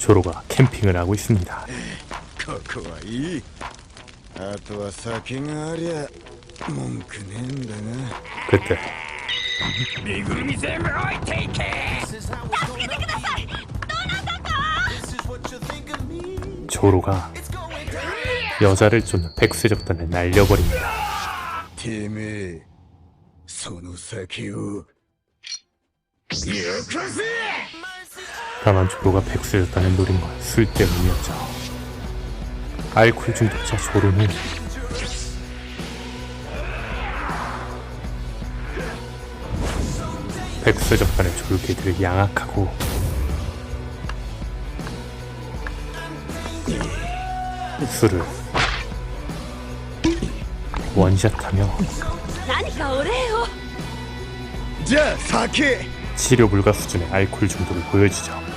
조로가 캠핑을 하고 있습니다. ここはいいあとは酒がありゃ文句ねえんだが 그때 身ぐるみ全部置いていけ 조로가 여자를 쫓는 백수적단을 날려버립니다. てめえその酒をよこせ 다만 조로가 백수였다는 노린과 쓸데없이었죠. 알코올 중독자 조로는 백수 적반의 조류개들을 양악하고 술을 원샷하며 치료 불가 수준의 알코올 중독을 보여주죠.